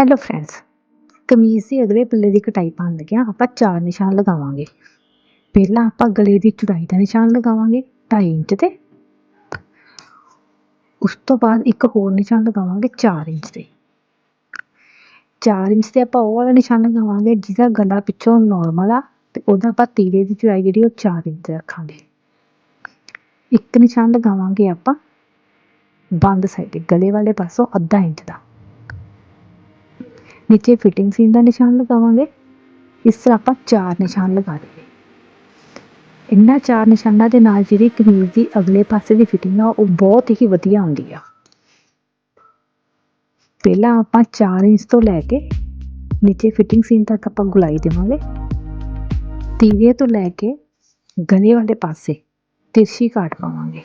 Hello friends ਕਮੀਜ਼ ਦੀ ਅਗਲੇ ਪੱਲੇ ਦੀ ਕਟਾਈ ਪਾਉਣ ਲੱਗਿਆ ਆਪਾਂ ਚਾਰ ਨਿਸ਼ਾਨ ਲਗਾਵਾਂਗੇ। ਪਹਿਲਾਂ ਆਪਾਂ ਗਲੇ ਦੀ ਚੌੜਾਈ ਦਾ ਨਿਸ਼ਾਨ ਲਗਾਵਾਂਗੇ 2.5 ਇੰਚ ਤੇ। ਉਸ ਤੋਂ ਬਾਅਦ ਇੱਕ ਹੋਰ ਨਿਸ਼ਾਨ ਲਗਾਵਾਂਗੇ 4 ਇੰਚ ਤੇ। 4 ਇੰਚ ਤੇ ਆਪਾਂ ਉਹ ਵਾਲਾ ਨਿਸ਼ਾਨ ਲਗਾਵਾਂਗੇ, ਜਿਹਦਾ ਗਲਾ ਪਿੱਛੋਂ ਨਾਰਮਲ ਆ, ਤੇ ਉਹਦਾ ਆਪਾਂ ਤੀਰੇ ਦੀ ਚੌੜਾਈ ਜਿਹੜੀ ਉਹ 4 ਇੰਚ ਰੱਖਾਂਗੇ। ਇੱਕ ਨਿਸ਼ਾਨ ਲਗਾਵਾਂਗੇ ਆਪਾਂ, ਬੰਦ ਸਾਈਡ ਗਲੇ ਵਾਲੇ ਪਾਸੋਂ ਅੱਧਾ ਇੰਚ ਦਾ। ਨੀਚੇ ਫਿਟਿੰਗ ਸੀਨ ਦਾ ਨਿਸ਼ਾਨ ਲਗਾਵਾਂਗੇ। ਇਸ ਤਰ੍ਹਾਂ ਆਪਾਂ ਚਾਰ ਨਿਸ਼ਾਨ ਲਗਾ ਲਏ ਇਹਨਾਂ ਚਾਰ ਨਿਸ਼ਾਨਾਂ ਦੇ ਨਾਲ ਜਿਹੜੀ ਕਮੀਜ਼ ਦੀ ਅਗਲੇ ਪਾਸੇ ਦੀ ਫਿਟਿੰਗ ਆ, ਉਹ ਬਹੁਤ ਹੀ ਵਧੀਆ ਆਉਂਦੀ ਆ। ਪਹਿਲਾਂ ਆਪਾਂ 4 ਇੰਚ ਤੋਂ ਲੈ ਕੇ ਨੀਚੇ ਫਿਟਿੰਗ ਸੀਨ ਤੱਕ ਆਪਾਂ ਗੁਲਾਈ ਦੇਵਾਂਗੇ। ਤੀਰੇ ਤੋਂ ਲੈ ਕੇ ਗਲੇ ਵਾਲੇ ਪਾਸੇ, ਤਿਰਛੀ ਕਾਟ ਪਾਵਾਂਗੇ।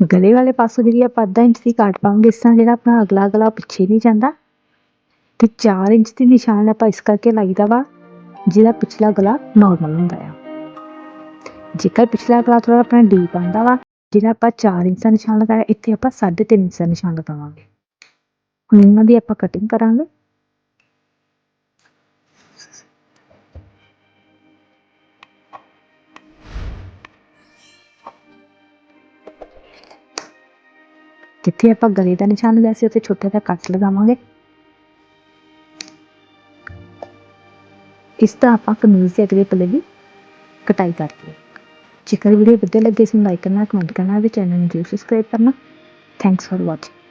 ਗਲੇ ਵਾਲੇ ਪਾਸੋਂ ਜਿਹੜੀ ਆਪਾਂ ਅੱਧਾ ਇੰਚ ਦੀ ਕਾਟ ਪਾਵਾਂਗੇ, ਇਸ ਤਰ੍ਹਾਂ ਜਿਹੜਾ ਆਪਣਾ ਅਗਲਾ ਗਲਾ ਪਿੱਛੇ ਨਹੀਂ ਜਾਂਦਾ। ਤੇ 4 ਇੰਚ ਦੀ ਨਿਸ਼ਾਨ ਆਪਾਂ ਇਸ ਕਰਕੇ ਲਾਈਦਾ ਵਾ, ਜਿਹਦਾ ਪਿਛਲਾ ਗਲਾ ਨਾਰਮਲ ਹੁੰਦਾ ਆ। ਜੇਕਰ ਪਿਛਲਾ ਗਲਾ ਥੋੜਾ ਆਪਣਾ ਡੀਪ ਆਂਦਾ ਵਾ, ਜਿਹੜਾ ਆਪਾਂ 4 ਇੰਚ ਦਾ ਨਿਸ਼ਾਨ ਲਗਾਇਆ, ਇੱਥੇ ਆਪਾਂ 3.5 ਇੰਚ ਦਾ ਨਿਸ਼ਾਨ ਲਗਾਵਾਂਗੇ। ਹੁਣ ਇਹਨਾਂ ਦੀ ਆਪਾਂ ਕਟਿੰਗ ਕਰਾਂਗੇ। ਜਿੱਥੇ ਆਪਾਂ ਗਲੇ ਦਾ ਨਿਸ਼ਾਨ ਲਗਾਇਆ ਸੀ ਉੱਥੇ ਛੋਟਾ ਜਿਹਾ ਕੱਟ ਲਗਾਵਾਂਗੇ। ਇਸ ਤਰ੍ਹਾਂ ਆਪਾਂ ਕਮੀਜ਼ ਦੇ ਅਗਲੇ ਪੱਲੇ ਦੀ ਕਟਾਈ ਕਰਦੇ ਹਾਂ ਜੇਕਰ ਵੀਡੀਓ ਵਧੀਆ ਲੱਗੇ ਸੀ ਲਾਈਕ ਕਰਨਾ ਕਮੈਂਟ ਕਰਨਾ ਅਤੇ ਚੈਨਲ ਨੂੰ ਜਰੂਰ ਸਬਸਕ੍ਰਾਈਬ ਕਰਨਾ। Thanks for watching